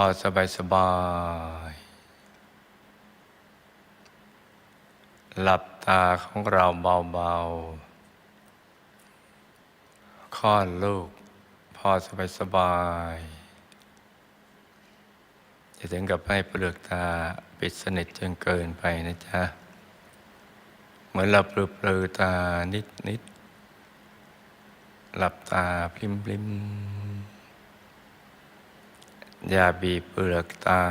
อสบายสบาย หลับตาของเราเบาๆคลอดลูก พอสบายสบายจะถึงกับให้เปลือกตาปิดสนิทจนเกินไปนะจ๊ะ เหมือนเราปลือปลือตานิดนิดหลับตาพลิมพลิม อย่าบีบเปลือกตา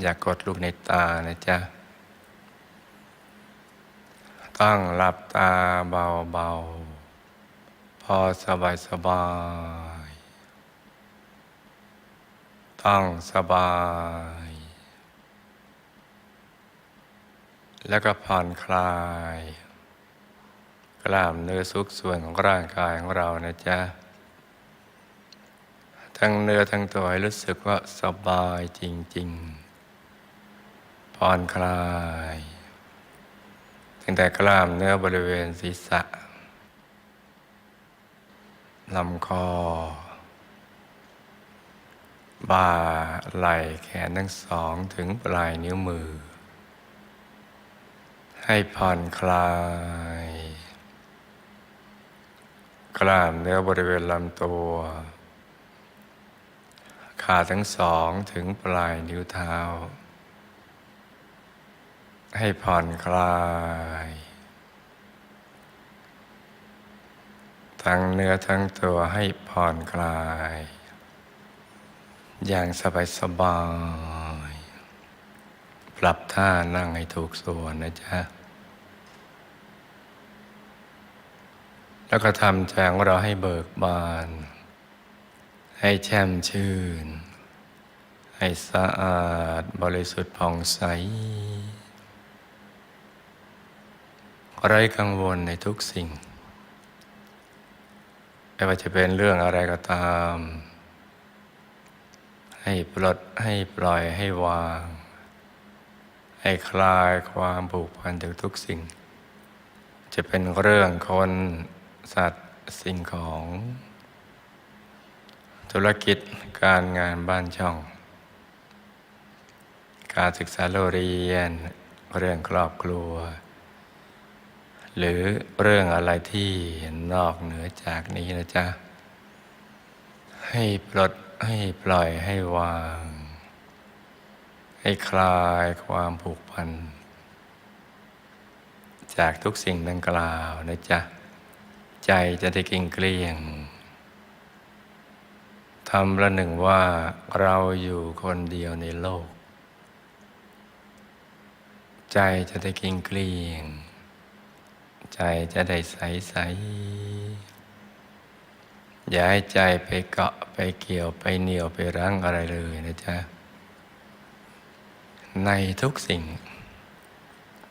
อย่ากดลูกในตานะจ๊ะต้องหลับตาเบาๆ พอสบายสบายๆต้องสบาย แล้วก็ผ่อนคลาย กล้ามเนื้อทุกส่วนของร่างกายของเรานะจ๊ะ ทั้งเนื้อทั้งตัวให้รู้สึกว่าสบายจริง ๆ ผ่อนคลาย ตั้งแต่กล้ามเนื้อบริเวณศีรษะลำคอ บ่าไหล่แขนทั้งสองถึงปลายนิ้วมือ ให้ผ่อนคลายกล้ามเนื้อบริเวณลำตัว ขาทั้งสองถึงปลายนิ้วเท้า ให้ผ่อนคลาย ทั้งเนื้อทั้งตัวให้ผ่อนคลาย อย่างสบายสบายๆปรับท่านั่งให้ถูกส่วนนะจ๊ะแล้วก็ทำใจของเราให้เบิกบาน ให้แช่มชื่น ให้สะอาดบริสุทธิ์ผ่องใสไร้กังวลในทุกสิ่ง ไม่ว่าจะเป็นเรื่องอะไรก็ตาม ให้ปลดให้ปล่อยให้วาง ให้คลายความผูกพันจากทุกสิ่ง จะเป็นเรื่องคนสัตว์สิ่งของ ธุรกิจการงานบ้านช่อง การศึกษาโรงเรียน เรื่องครอบครัว หรือเรื่องอะไรที่นอกเหนือจากนี้นะจ๊ะ ให้ปลดให้ปล่อยให้วาง ให้คลายความผูกพัน จากทุกสิ่งดังกล่าวนะจ๊ะ ใจจะได้กิ่งเกลี้ยง ทำละหนึ่งว่าเราอยู่คนเดียวในโลก ใจจะได้กิ่งเกลี้ยง ใจจะได้ใสใสอย่าให้ใจไปเกาะไปเกี่ยวไปเหนียวไปรั้งอะไรเลยนะจ๊ะ ในทุกสิ่ง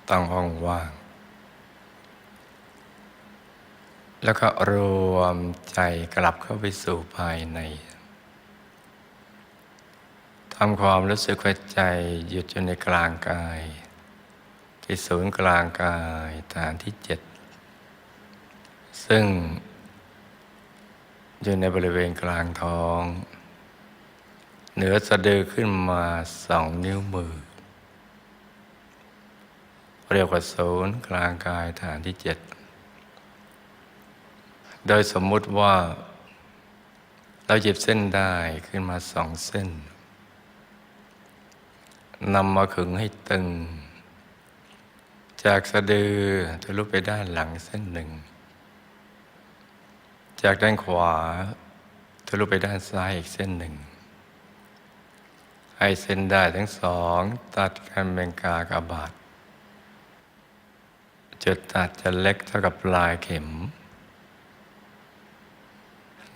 ต้องห้องว่าง แล้วก็รวมใจกลับเข้าไปสู่ภายใน ทำความรู้สึกว่าใจหยุดอยู่ในกลางกาย ที่ศูนย์กลางกายฐานที่เจ็ดซึ่ง อยู่ในบริเวณกลางท้อง เหนือสะดือขึ้นมาสองนิ้วมือ เรียกว่าศูนย์กลางกายฐานที่เจ็ดโดยสมมุติว่า เราหยิบเส้นได้ขึ้นมาสองเส้น นำมาขึงให้ตึง จากสะดือทะลุไปด้านหลังเส้นหนึ่ง จากด้านขวาทะลุไปด้านซ้ายอีกเส้นหนึ่ง ให้เส้นได้ทั้งสอง ตัดกันเป็นกากบาทจุดตัดจะเล็กเท่ากับปลายเข็ม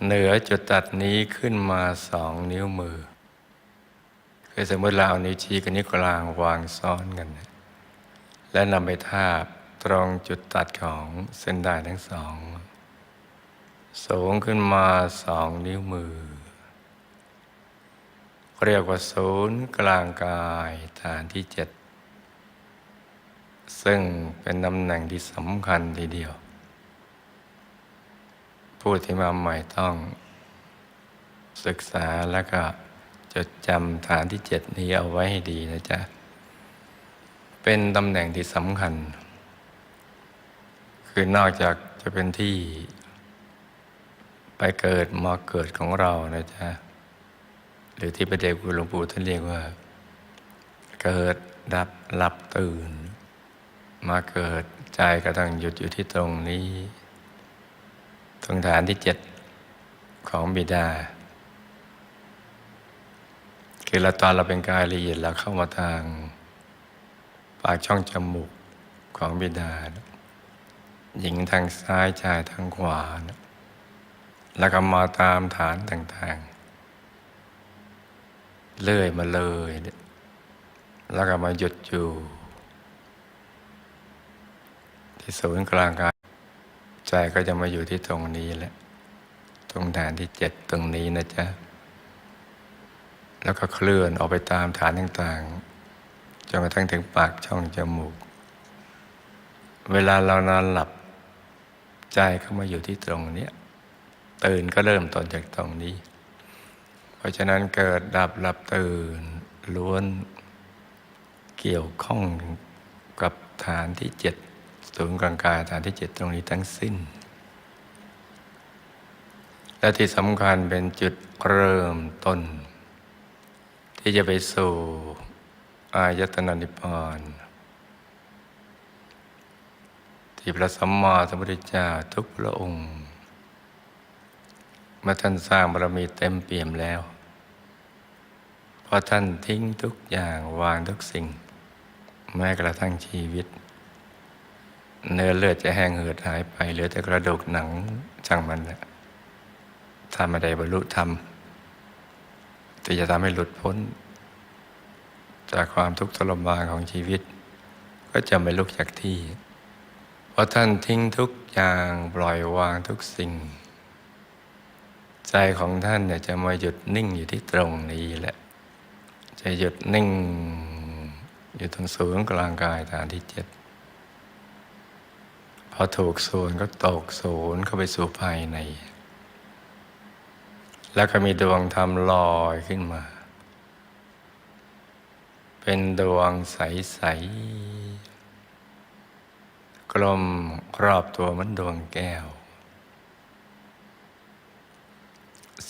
เหนือจุดตัดนี้ขึ้นมาสองนิ้วมือ คือสมมติเราเอานิ้วชี้กับนิ้วกลางวางซ้อนกัน และนำไปทาบตรงจุดตัดของเส้นได้ทั้งสอง สูงขึ้นมาสองนิ้วมือ เรียกว่าศูนย์กลางกายฐานที่เจ็ดซึ่งเป็นตำแหน่งที่สำคัญทีเดียว ผู้ที่มาใหม่ต้องศึกษาแล้วก็ จดจำฐานที่เจ็ดนี้เอาไว้ให้ดีนะจ๊ะ เป็นตำแหน่งที่สำคัญ คือนอกจากจะเป็นที่ไปเกิดมาเกิดของเรานะจ๊ะ หรือที่พระเดชคุณหลวงปู่ท่านเรียกว่า เกิดดับหลับตื่น มาเกิดใจก็ต้องหยุดอยู่ที่ตรงนี้ ตรงฐานที่เจ็ดของบิดา คือเราตอนเราเป็นกายละเอียดเราเข้ามาทาง ปากช่องจมูกของบิดา หญิงทางซ้ายชายทางขวา แล้วก็มาตามฐานต่างๆ เลื่อยมาเลย แล้วก็มาหยุดอยู่ ที่ศูนย์กลางกายใจก็จะมาอยู่ที่ตรงนี้แหละ ตรงฐานที่เจ็ดตรงนี้นะจ๊ะ แล้วก็เคลื่อนออกไปตามฐานต่างๆ จนกระทั่งถึงปากช่องจมูก เวลาเรานอนหลับใจเข้ามาอยู่ที่ตรงนี้ตื่นก็เริ่มต้นจากตรงนี้ เพราะฉะนั้นเกิดดับหลับตื่นล้วนเกี่ยวข้องกับฐานที่เจ็ดศูนย์กลางกายฐานที่เจ็ดตรงนี้ทั้งสิ้น และที่สำคัญเป็นจุดเริ่มต้น ที่จะไปสู่อายตนะนิพพานที่พระสัมมาสัมพุทธเจ้าทุกพระองค์เมื่อท่านสร้างบารมีเต็มเปี่ยมแล้วพราะท่านทิ้งทุกอย่างวางทุกสิ่ง แม้กระทั่งชีวิต เนื้อเลือดจะแห้งเหือดหายไปเหลือแต่กระดูกหนังช่างมันนะถ้าไม่ได้บรรลุธรรม ที่จะทำให้หลุดพ้น จากความทุกข์ทรมานของชีวิต ก็จะไม่ลุกจากที่ เพราะท่านทิ้งทุกอย่างปล่อยวางทุกสิ่ง ใจของท่านเนี่ยจะมาหยุดนิ่งอยู่ที่ตรงนี้แหละ จะหยุดนิ่งอยู่ตรงศูนย์กลางกายฐานที่เจ็ดพอถูกศูนย์ก็ตกศูนย์เข้าไปสู่ภายใน แล้วก็มีดวงธรรมลอยขึ้นมา เป็นดวงใส ๆ กลมครอบตัวเหมันดวงแก้ว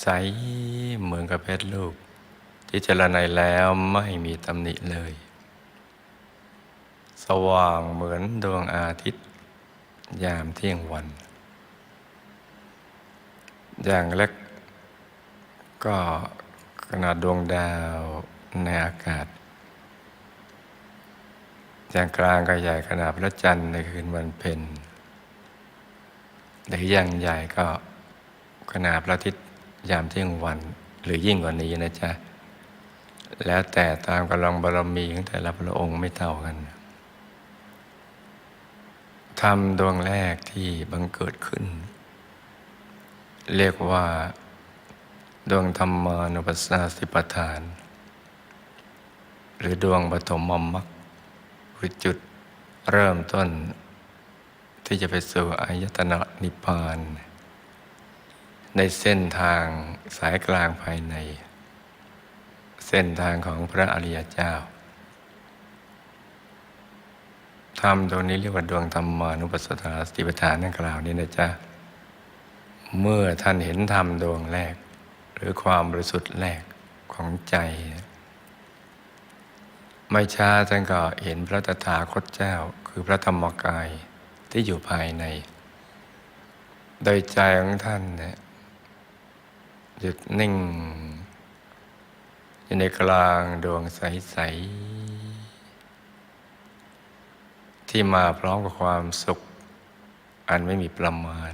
ใสเหมือนกับเพชรลูก ที่เจรไนแล้วไม่มีตำหนิเลย สว่างเหมือนดวงอาทิตย์ ยามเที่ยงวัน อย่างเล็ก ก็ขนาดดวงดาวในอากาศอย่างกลางก็ใหญ่ขนาดพระจันทร์ในคืนวันเพ็ญหรืออย่างใหญ่ก็ขนาดพระอาทิตย์ยามเที่ยงวัน หรือยิ่งกว่านี้นะจ๊ะ แล้วแต่ตามกำลังบารมีของแต่ละพระองค์ไม่เท่ากันธรรมดวงแรกที่บังเกิดขึ้น เรียกว่า ดวงธรรมานุปัสสนาสิปทาน หรือดวงปฐมมมรรคคือจุดเริ่มต้น ที่จะไปสู่อายตนะนิพพาน ในเส้นทางสายกลางภายใน เส้นทางของพระอริยเจ้าธรรมดวงนี้เรียกว่าดวงธรรมานุปัสสนาสติปัฏฐานนั่นกล่าวนี้นะจ๊ะ เมื่อท่านเห็นธรรมดวงแรก หรือความบริสุทธิ์แรกของใจ ไม่ช้าท่านก็เห็นพระตถาคตเจ้าคือพระธรรมกายที่อยู่ภายใน โดยใจของท่านเนี่ยหยุดนิ่ง อยู่ในกลางดวงใส ๆ ที่มาพร้อมกับความสุข อันไม่มีประมาณ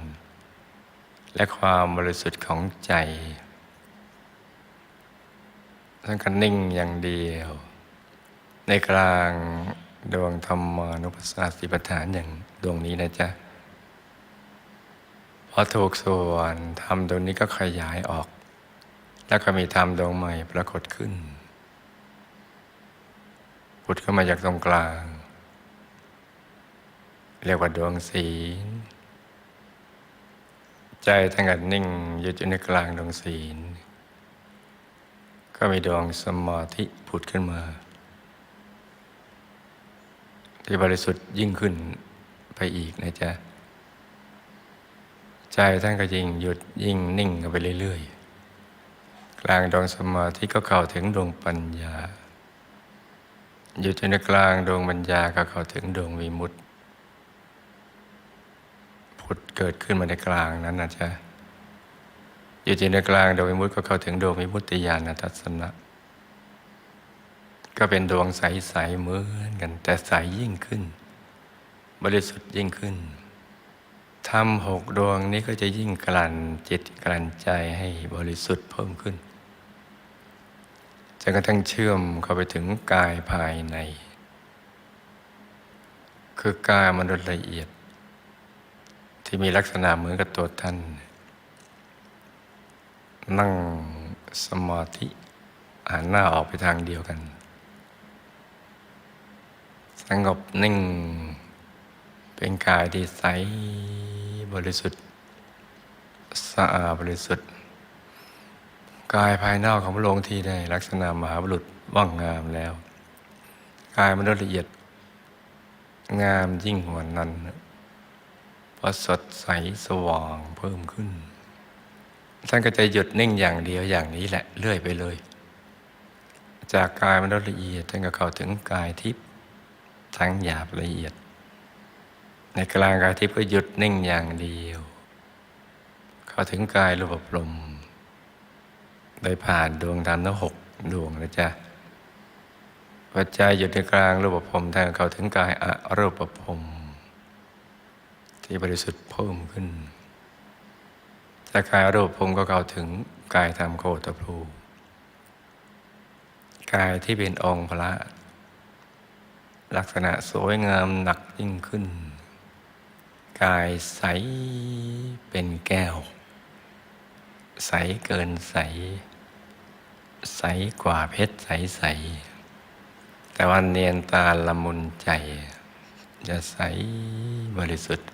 และความบริสุทธิ์ของใจ ท่านก็นิ่งอย่างเดียว ในกลางดวงธรรมานุปัสสนาสติปัฏฐานอย่างดวงนี้นะจ๊ะพอถูกส่วนธรรมดวงนี้ก็ขยายออก แล้วก็มีธรรมดวงใหม่ปรากฏขึ้นพุทธเข้ามาจากตรงกลาง เรียกว่าดวงศีล ใจทั้งกัดนิ่งอยู่ในกลางดวงศีล ก็มีดวงสมาธิผุดขึ้นมา ที่บริสุทธิ์ยิ่งขึ้นไปอีกนะจ๊ะ ใจท่านก็ยิ่งหยุดยิ่งนิ่งกันไปเรื่อย ๆ กลางดวงสมาธิก็เข้าถึงดวงปัญญา อยู่ในกลางดวงปัญญาก็เข้าถึงดวงวิมุตติ ผุดเกิดขึ้นมาในกลางนั้นนะจ๊ะ อยู่ที่ในกลางดวงวิมุตติก็เข้าถึงดวงวิมุตติญาณทัศนะ ก็เป็นดวงใสๆเหมือนกัน แต่ใสยิ่งขึ้น บริสุทธิ์ยิ่งขึ้นทำหกดวงนี้ก็จะยิ่งกลั่นจิตกลั่นใจให้บริสุทธิ์เพิ่มขึ้นจนกระทั่งเชื่อมเข้าไปถึงกายภายใน คือกายมนุษย์ละเอียด ที่มีลักษณะเหมือนกับตัวท่าน นั่งสมาธิหันหน้าออกไปทางเดียวกัน สงบนิ่ง เป็นกายที่ใสบริสุทธิ์สะอาดบริสุทธิ์ กายภายนอกของพระองค์ที่ได้ลักษณะมหาบุรุษว่างงามแล้ว กายมนุษย์ละเอียด งามยิ่งกว่านั้นเพราะสดใสสว่างเพิ่มขึ้น ท่านก็จะหยุดนิ่งอย่างเดียวอย่างนี้แหละเรื่อยไปเลย จากกายมนุษย์ละเอียดท่านก็เข้าถึงกายทิพย์ทั้งหยาบละเอียด ในกลางกายทิพย์ก็หยุดนิ่งอย่างเดียว เข้าถึงกายรูปพรมโดยผ่านดวงธรรมทั้งหกดวงนะจ๊ะปัจจัยหยุดในกลางรูปพรมท่านก็เข้าถึงกายอรูปพรมที่บริสุทธิ์เพิ่มขึ้น จากกายรูปพรหมก็เข้าถึงกายธรรมโคตภูกายที่เป็นองค์พระ ลักษณะสวยงามหนักยิ่งขึ้น กายใสเป็นแก้ว ใสเกินใส ใสกว่าเพชรใสใส แต่วันเนียนตาละมุนใจ จะใสบริสุทธิ์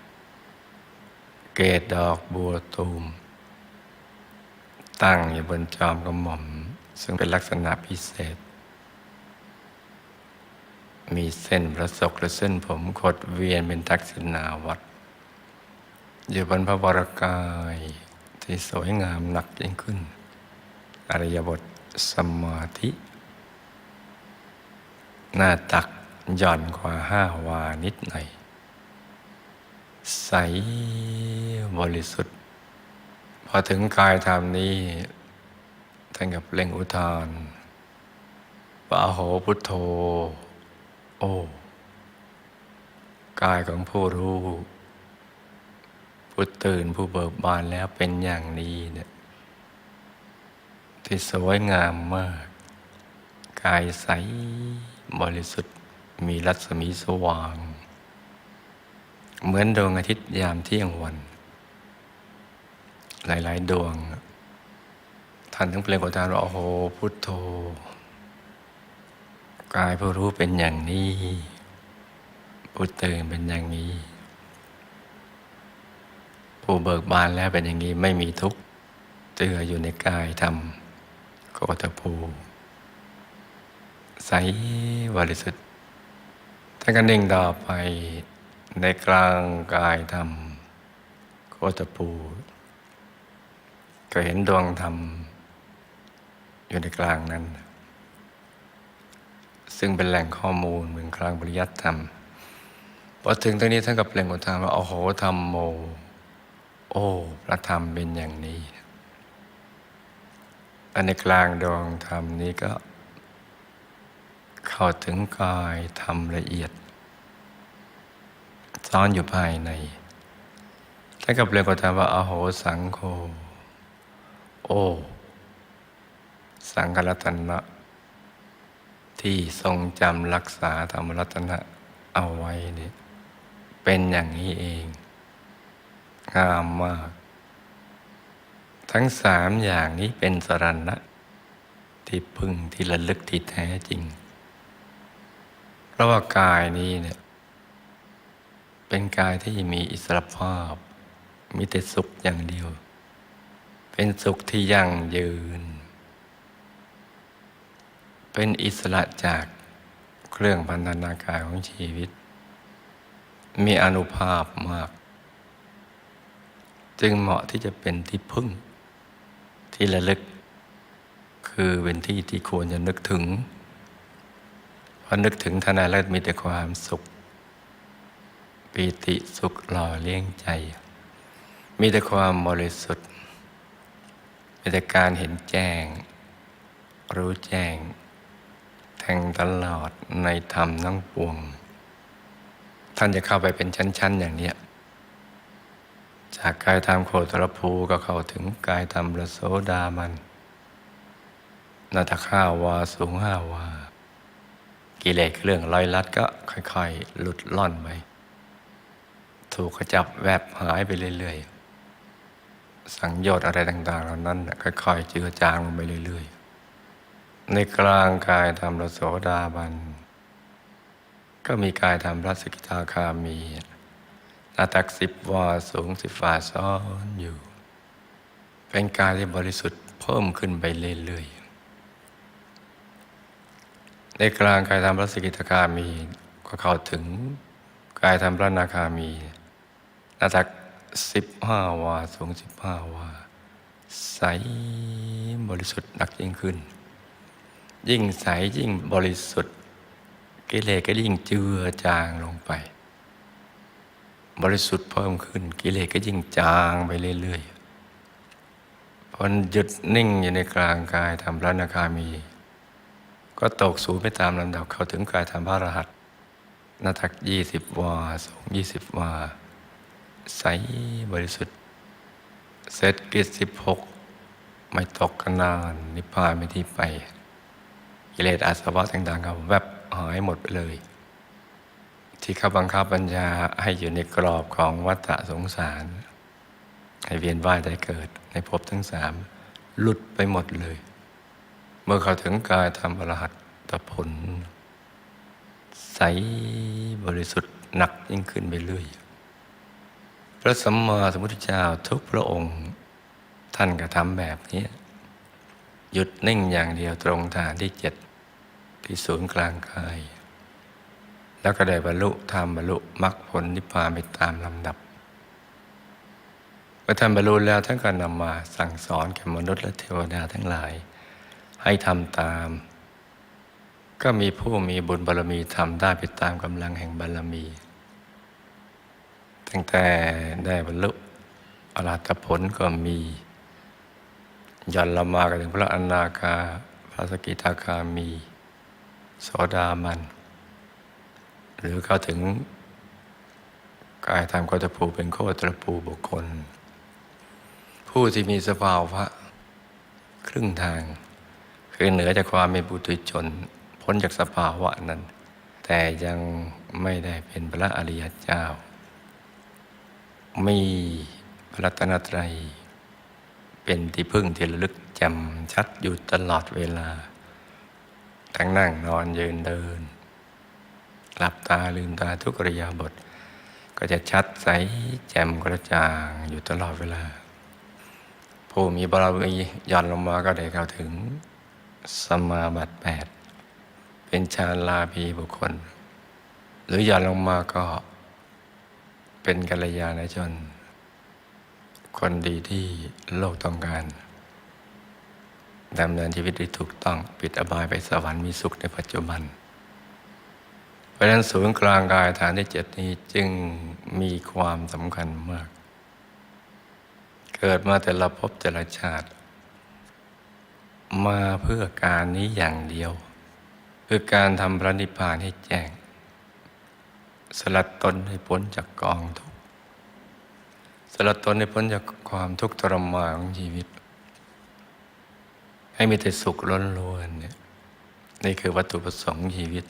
เกตดอกบัวตูม ตั้งอยู่บนจอมกระหม่อม ซึ่งเป็นลักษณะพิเศษ มีเส้นประศกและเส้นผมขดเวียนเป็นทักษิณาวัดอยู่บนพระวรกายที่สวยงามหนักยิ่งขึ้น อริยบทสมาธิ หน้าตักหย่อนกว่าห้าวานิดหน่อย ใสบริสุทธิ์ อถึงกายธรรมนี้ท่านกับเล่งอุทานปะโหพุทโธ โอ้ กายของผู้รู้ผู้ตื่นผู้เบิกบานแล้วเป็นอย่างนี้เนี่ยที่สวยงามมาก กายใสบริสุทธิ์มีรัศมีสว่าง เหมือนดวงอาทิตย์ยามเที่ยงวัน หลาย ๆ ดวง ท่านถึงเปล่งอุทานว่าโอ้โหพุทโธกายผู้รู้เป็นอย่างนี้ผู้ตื่นเป็นอย่างนี้ ผู้เบิกบานแล้วเป็นอย่างนี้ไม่มีทุกข์เจืออยู่ในกายธรรมโกตภูใสบริสุทธิ์ท่านก็นิ่งต่อไปในกลางกายธรรมโคตภู ก็เห็นดวงธรรม อยู่ในกลางนั้น ซึ่งเป็นแหล่งข้อมูลเหมืองคลังปริยัติธรรมพอถึงตรงนี้ท่านก็เปล่งอุทานว่าโอ้โหธรรมโม โอ้พระธรรมเป็นอย่างนี้อันในกลางดวงธรรมนี้ก็ เข้าถึงกายธรรมละเอียดซ่อนอยู่ภายในท่านก็เปล่งอุทานว่าอโหสังโฆ โอ้ สังฆรัตนะที่ทรงจำรักษาธรรมรัตนะเอาไว้นี่เป็นอย่างนี้เอง งามมาก ทั้งสามอย่างนี้เป็นสรณะ ที่พึ่งที่ระลึกที่แท้จริง เพราะว่ากายนี้เนี่ย เป็นกายที่มีอิสรภาพ มีแต่สุขอย่างเดียว เป็นสุขที่ยั่งยืน เป็นอิสระจากเครื่องพันธนาการของชีวิต มีอนุภาพมาก จึงเหมาะที่จะเป็นที่พึ่ง ที่ระลึก คือเป็นที่ที่ควรจะนึกถึงพอนึกถึงท่านแล้วมีแต่ความสุข ปีติสุขหล่อเลี้ยงใจ มีแต่ความบริสุทธิ์ มีแต่การเห็นแจ้ง รู้แจ้ง แทงตลอดในธรรมทั้งปวง ท่านจะเข้าไปเป็นชั้น ๆ อย่างเนี้ยจากกายธรรมโคตรภูก็เข้าถึงกายธรรมระโสดามันนาตข้าวาสูงห้าวา กิเลสเรื่องลอยลัดก็ค่อย ๆ หลุดล่อนไปถูกขจับแวบหายไปเรื่อย ๆ สังโยชน์อะไรต่าง ๆ เหล่านั้นค่อยๆเจือจางลงไปเรื่อย ๆ ในกลางกายธรรมระโสดาบัน ก็มีกายธรรมพระสกิทาคามีหน้าตักสิบวาสูงสิบฝ่าซ้อนอยู่ เป็นกายที่บริสุทธิ์เพิ่มขึ้นไปเรื่อยๆ ในกลางกายธรรมพระสกิทาคามีก็เข้าถึงกายธรรมพระนาคามีหน้าตัก สิบห้าวา สูงสิบห้าวา ใสบริสุทธิ์หนักยิ่งขึ้น ยิ่งใสยิ่งบริสุทธิ์ กิเลสก็ยิ่งเจือจางลงไป บริสุทธิ์เพิ่มขึ้น กิเลสก็ยิ่งจางไปเรื่อยๆพอหยุดนิ่งอยู่ในกลางกายทำพระนาคามี ก็ตกสูงไปตามลำดับเข้าถึงกายทำพระรหัสนาทักยี่สิบวาสูงยี่สิบวา ใสบริสุทธิ์ เสร็จกิจสิบหกไม่ตกกันนาน นิพพานไม่ที่ไป กิเลสอาสวะต่างๆก็แวบหายหมดไปเลย ที่เขาบังคับบัญชาให้อยู่ในกรอบของวัฏสงสาร ให้เวียนว่ายได้เกิด ในภพทั้งสามหลุดไปหมดเลย เมื่อเขาถึงกายธรรมอรหัตตผล ใสบริสุทธิ์หนักยิ่งขึ้นไปเรื่อย พระสัมมาสัมพุทธเจ้าทุกพระองค์ ท่านก็ทำแบบนี้หยุดนิ่งอย่างเดียวตรงฐานที่เจ็ดที่ศูนย์กลางกาย แล้วก็ได้บรรลุธรรมบรรลุมรรคผลนิพพานไปตามลำดับเมื่อท่านบรรลุแล้วท่านก็นำมาสั่งสอนแก่มนุษย์และเทวดาทั้งหลาย ให้ทำตาม ก็มีผู้มีบุญบารรมีทำได้ไปตามกำลังแห่งบารรมี ตั้งแต่ได้บรรลุอรหัตผลก็มี ยันละมากันถึงพระอนาคาพระสกิทาคามีโสดามัน หรือเข้าถึงกายธรรมก็จะภูเป็นโคตรภูบุคคล ผู้ที่มีสภาวะครึ่งทาง คือเหนือจากความเป็นบุตุชน พ้นจากสภาวะนั้น แต่ยังไม่ได้เป็นพระอริยเจ้า มีพระรัตนตรัย เป็นที่พึ่งที่ระลึกจำชัดอยู่ตลอดเวลา ทั้งนั่งนอนยืนเดิน หลับตาลืมตาทุกริยาบท ก็จะชัดใสแจ่มกระจ่างอยู่ตลอดเวลา ผู้มีบารมีย่อนลงมาก็ได้เข้าถึงสมมาบัติแปดเป็นฌานลาภีบุคคล หรือย่อนลงมาก็ เป็นกัลยาณชน คนดีที่โลกต้องการดำเนินชีวิตได้ถูกต้องปิดอบายไปสวรรค์มีสุขในปัจจุบัน เพราะฉะนั้นศูนย์กลางกายฐานที่เจ็ดนี้จึงมีความสำคัญมาก เกิดมาแต่ละภพแต่ละชาติ มาเพื่อการนี้อย่างเดียว คือการทำพระนิพพานให้แจ้ง สลัดตนให้พ้นจากกองทุกข์สลัดตนให้พ้นจากความทุกข์ทรมานของชีวิต ให้มีแต่สุขล้นล้นเนี่ยนี่คือวัตถุประสงค์ชีวิต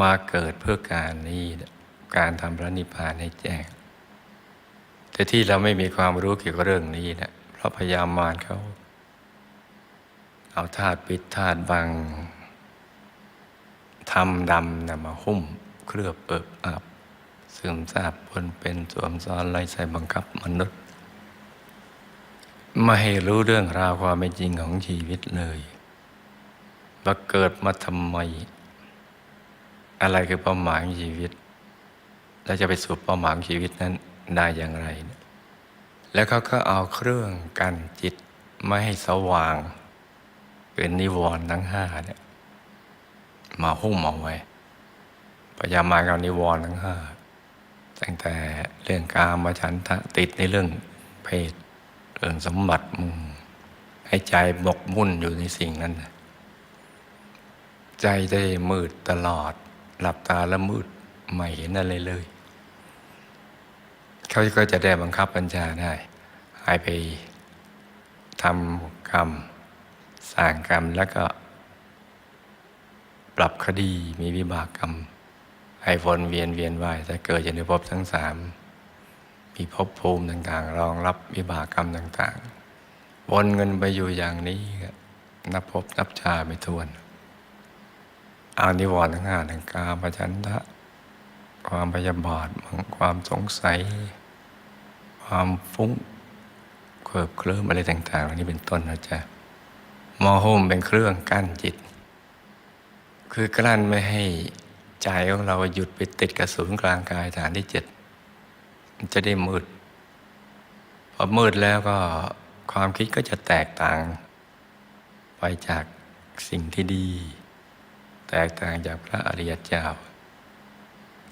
มาเกิดเพื่อการนี้การทำพระนิพพานให้แจ้งแต่ที่เราไม่มีความรู้เกี่ยวกับเรื่องนี้นะเพราะพยายามมารเขา เอาธาตุปิดธาตุบังทำดำนะมาหุ้ม เคลือบเอิบอับเสื่อมทราบปนเป็นสวมซ้อนไล่ใส่บังคับมนุษย์ไม่ให้รู้เรื่องราวความเป็นจริงของชีวิตเลยว่าเกิดมาทำไม อะไรคือเป้าหมายของชีวิต แล้วจะไปสู่เป้าหมายของชีวิตนั้นได้อย่างไร แล้วเขาก็เอาเครื่องกันจิตไม่ให้สว่าง เป็นนิวรณ์ทั้งห้าเนี่ยมาหุ้มเอาไว้ พยายามากับนิวรณ์ทั้งห้าตั้งแต่เรื่องกามฉันทะติดในเรื่องเพศ เรื่องสมบัติมึงให้ใจบกมุ่นอยู่ในสิ่งนั้น ใจได้มืดตลอด หลับตาแล้วมืดไม่เห็นอะไรเลย เขาก็จะได้บังคับบัญชาได้ให้ไปทำกรรมสร้างกรรมแล้วก็ปรับคดีมีวิบากกรรม ให้วนเวียนเวียนว่ายแต่เกิดอยู่ในภพทั้งสามมีภพภูมิต่างๆ รองรับวิบากกรรมต่างๆ วนเงินไปอยู่อย่างนี้นับภพนับชาไม่ทวนอานิวรณ์ทั้งห้าทั้งกามฉันทะความพยาบาทความสงสัย ความฟุ้งเคลิบเคลิ้มอะไรต่างๆเหล่านี้เป็นต้นนะจ๊ะมอโฮมเป็นเครื่องกั้นจิต คือกลั้นไม่ให้ ใจของเราหยุดไปติดกับศูนย์กลางกายฐานที่เจ็ดจะได้มืด พอมืดแล้วก็ความคิดก็จะแตกต่าง ไปจากสิ่งที่ดี แตกต่างจากพระอริยเจ้า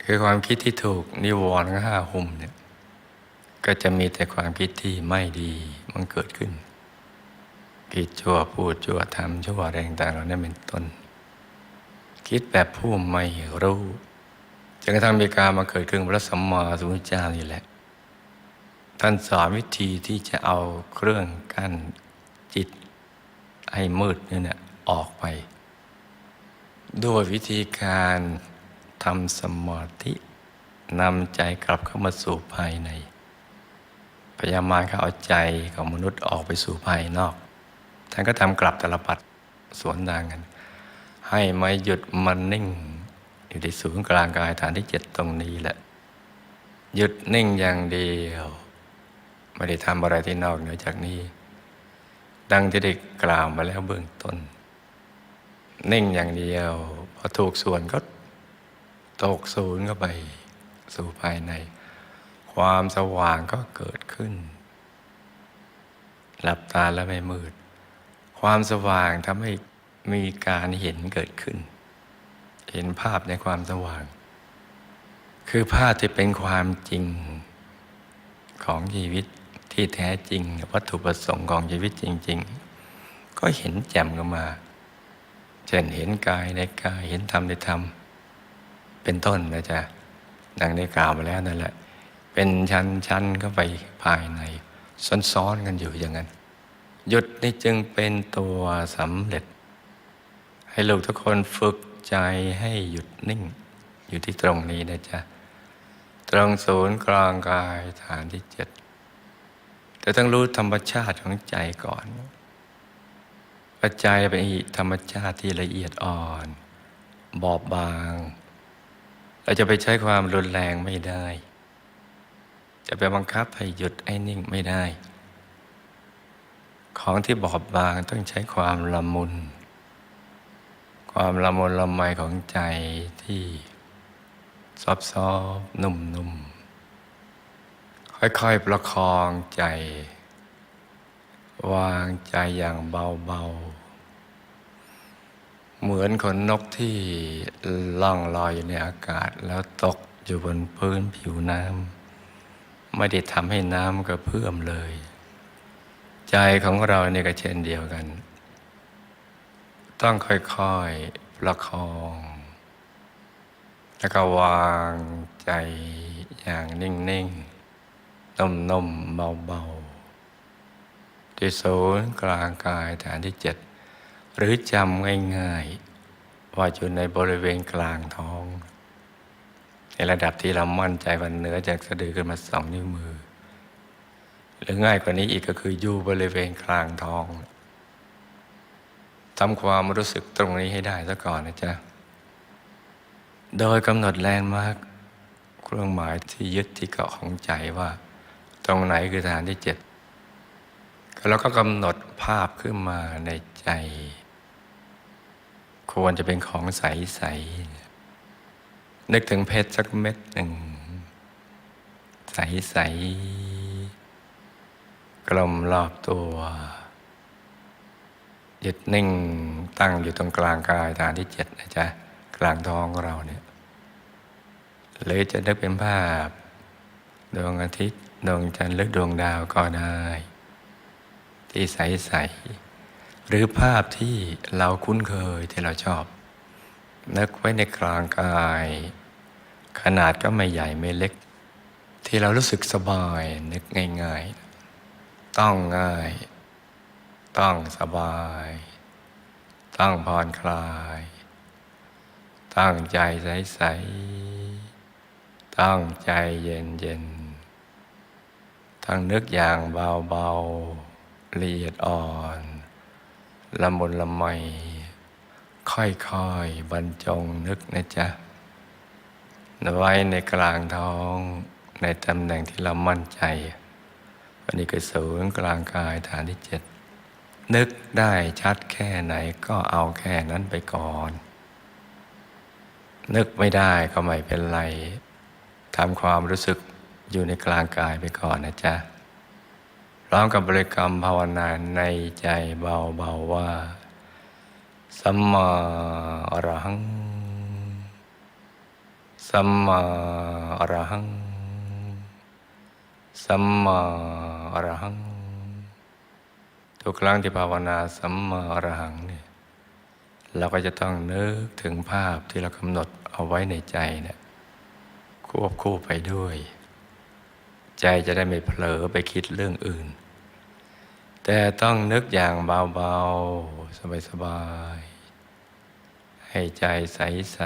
คือความคิดที่ถูกนิวรณ์ห้าหุมเนี่ยก็จะมีแต่ความคิดที่ไม่ดีมันเกิดขึ้นคิดชั่วพูดชั่วทำชั่วแรงต่างๆเหล่านั้นเป็นต้น คิดแบบผู้ไม่รู้จนกระทั่งมีการมาเกิดขึ้นพระสัมมาสัมพุทธเจ้านี่แหละ ท่านสอนวิธีที่จะเอาเครื่องกั้นจิตให้มืดนี่เนี่ยออกไป ด้วยวิธีการทำสมาธินำใจกลับเข้ามาสู่ภายใน พยายามารเขาเอาใจของมนุษย์ออกไปสู่ภายนอก ท่านก็ทำกลับตลปัดสวนทางกัน ให้มาหยุดมันนิ่ง อยู่ที่ศูนย์กลางกายฐานที่เจ็ดตรงนี้แหละ หยุดนิ่งอย่างเดียว ไม่ได้ทำอะไรที่นอกเหนือจากนี้ ดังที่ได้กล่าวมาแล้วเบื้องต้น นิ่งอย่างเดียว พอถูกส่วนก็ตกศูนย์เข้าไปสู่ภายใน ความสว่างก็เกิดขึ้น หลับตาแล้วไม่มืด ความสว่างทำให้ มีการเห็นเกิดขึ้น เห็นภาพในความสว่าง คือภาพที่เป็นความจริงของชีวิตที่แท้จริง วัตถุประสงค์ของชีวิตจริง ๆ ก็เห็นแจ่มกันมาเช่นเห็นกายในกายเห็นธรรมในธรรม เป็นต้นนะจ๊ะดังได้กล่าวมาแล้วนั่นแหละ เป็นชั้นๆเข้าไปภายใน ซ้อนๆกันอยู่อย่างนั้น หยุดนี่จึงเป็นตัวสำเร็จ ให้ลูกทุกคนฝึกใจให้หยุดนิ่ง อยู่ที่ตรงนี้นะจ๊ะ ตรงศูนย์กลางกายฐานที่เจ็ดแต่ต้องรู้ธรรมชาติของใจก่อนปัจจัยเป็นธรรมชาติที่ละเอียดอ่อน บอบบาง เราจะไปใช้ความรุนแรงไม่ได้ จะไปบังคับให้หยุดให้นิ่งไม่ได้ ของที่บอบบางต้องใช้ความละมุน ความละมุนละไมของใจที่ซอบซอบนุ่มนุ่มค่อยๆประคองใจ วางใจอย่างเบาๆ เหมือนขนนกที่ล่องลอยอยู่ในอากาศ แล้วตกอยู่บนพื้นผิวน้ำไม่ได้ทำให้น้ำกระเพื่อมเลย ใจของเราเนี่ยก็เช่นเดียวกัน ต้องค่อยๆประคอง แล้วก็วางใจอย่างนิ่งๆ นุ่มๆ เบาๆ ที่ศูนย์กลางกายฐานที่เจ็ด หรือจำง่ายๆ ว่าอยู่ในบริเวณกลางท้อง ในระดับที่เรามั่นใจวันเหนือจากสะดือขึ้นมาสองนิ้วมือ หรือง่ายกว่านี้อีกก็คืออยู่บริเวณกลางท้อง ทำความรู้สึกตรงนี้ให้ได้ซะก่อนนะจ๊ะ โดยกำหนดแลนด์มาร์คเครื่องหมายที่ยึดที่เกาะของใจว่า ตรงไหนคือฐานที่เจ็ดแล้วก็กำหนดภาพขึ้นมาในใจ ควรจะเป็นของใส ๆ นึกถึงเพชรสักเม็ดหนึ่ง ใส ๆ กลมรอบตัว หยุดนิ่งตั้งอยู่ตรงกลางกายฐานที่เจ็ดนะจ๊ะกลางท้องของเราเนี่ยหรือจะนึกเป็นภาพ ดวงอาทิตย์ดวงจันทร์หรือดวงดาวก็ได้ ที่ใสๆหรือภาพที่เราคุ้นเคยที่เราชอบ นึกไว้ในกลางกาย ขนาดก็ไม่ใหญ่ไม่เล็ก ที่เรารู้สึกสบายนึกง่าย ๆ ต้องง่าย ต้องสบายต้องผ่อนคลาย ตั้งใจใส ๆ ตั้งใจเย็นๆทั้งนึกอย่างเบา ๆ ละเอียดอ่อน ละมุนละไม ค่อย ๆ บรรจงนึกนะจ๊ะ ไว้ในกลางท้องในตำแหน่งที่เรามั่นใจ วันนี้ก็ศูนย์กลางกายฐานที่เจ็ด นึกได้ชัดแค่ไหนก็เอาแค่นั้นไปก่อน นึกไม่ได้ก็ไม่เป็นไรทำความรู้สึกอยู่ในกลางกายไปก่อนนะจ๊ะพร้อมกับบริกรรมภาวนาในใจเบาๆว่าสัมมาอรหังสัมมาอรหังสัมมาอรหัง ทุกครั้งที่ภาวนาสัมมาอรหังเนี่ยเราก็จะต้องนึกถึงภาพที่เรากำหนดเอาไว้ในใจเนี่ยควบคู่ไปด้วย ใจจะได้ไม่เผลอไปคิดเรื่องอื่น แต่ต้องนึกอย่างเบาๆ สบายๆ ให้ใจใส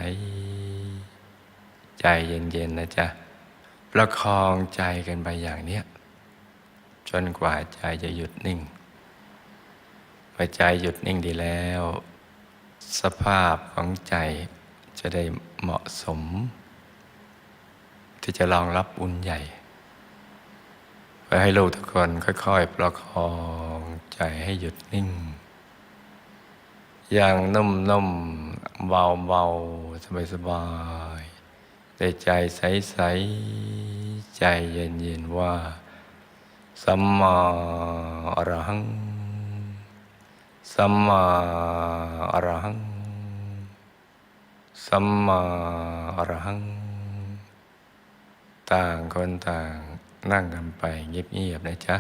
ๆ ใจเย็นๆนะจ๊ะ ประคองใจกันไปอย่างเนี้ยจนกว่าใจจะหยุดนิ่ง เมื่อใจหยุดนิ่งดีแล้ว สภาพของใจจะได้เหมาะสม ที่จะรองรับบุญใหญ่ไปให้ลูกทุกคนค่อย ๆ ประคองใจให้หยุดนิ่ง อย่างนุ่มๆ เบาๆ สบายๆแต่ใจใสๆ ใจเย็นๆ ว่า สัมมาอรหัง สัมมาอรหัง สัมมาอรหัง ต่างคนต่างนั่งกันไปเงียบๆนะจ๊ะ